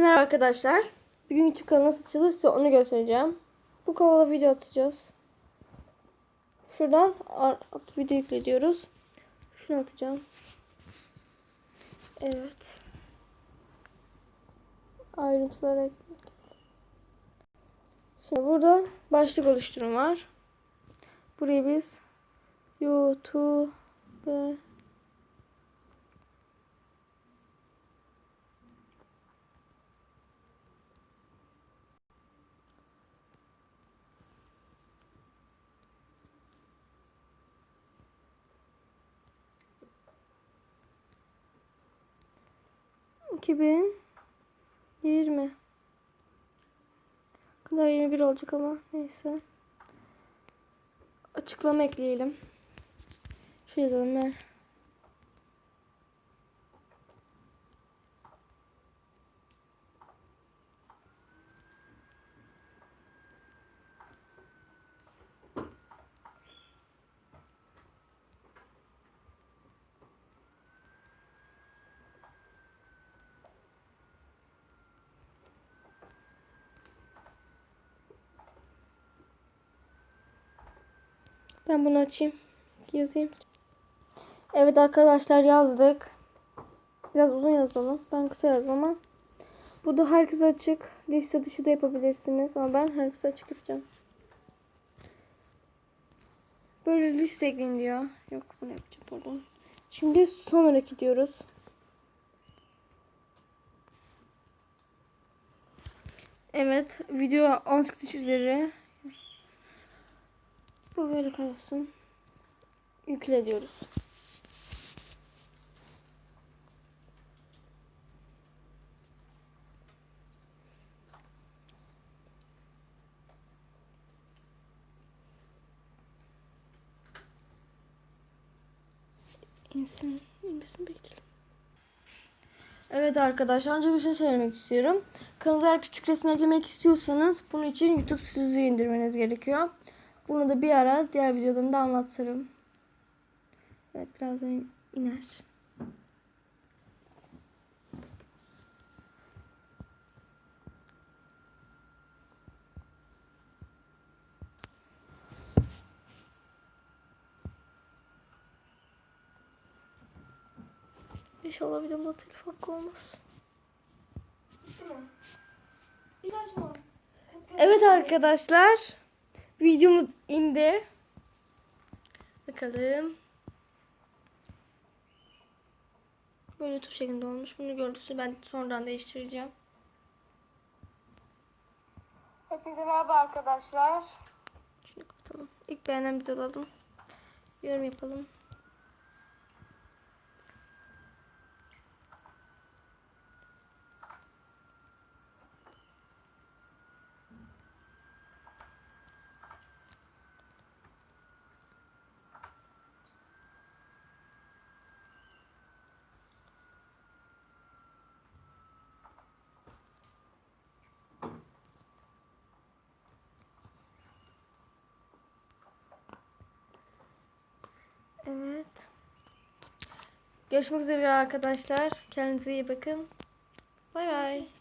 Hepinize merhaba arkadaşlar. Bugün YouTube kanalı nasıl açılır size onu göstereceğim. Bu kanala video atacağız. Şuradan at- video yükle diyoruz. Şunu atacağım. Evet. Ayrıntılara. Şimdi burada başlık oluşturum var. Buraya biz YouTube ve iki bin yirmi kadar 21 olacak ama neyse. Açıklama ekleyelim. Şöyle yazalım Ben bunu açayım. Yazayım. Evet arkadaşlar yazdık. Biraz uzun yazalım. Ben kısa yazdım ama. Bu da herkese açık. Liste dışı da yapabilirsiniz. Ama ben herkese açık yapacağım. Böyle liste ekleyin diyor. Yok bunu yapacağım pardon. Şimdi sonra gidiyoruz. Evet video 18 üzeri. Bu böyle kalsın. Yükle diyoruz. İnsin, inmesini bekleyelim. Evet arkadaşlar önce bir şey söylemek istiyorum. Kanala eğer küçük resim eklemek istiyorsanız bunun için YouTube Studio'yu indirmeniz gerekiyor. Bunu da bir ara diğer videolarımda anlatırım. Evet birazdan iner. İnşallah videomda telif hakkı olmaz. Evet arkadaşlar. Videomuz indi. Bakalım. Böyle YouTube şeklinde olmuş. Bunu görüntüsünü ben sonradan değiştireceğim. Hepinize merhaba arkadaşlar. Şunu kapatalım. İlk beğenen bizi alalım. Yorum yapalım. Evet. Görüşmek üzere arkadaşlar. Kendinize iyi bakın. Bay bay.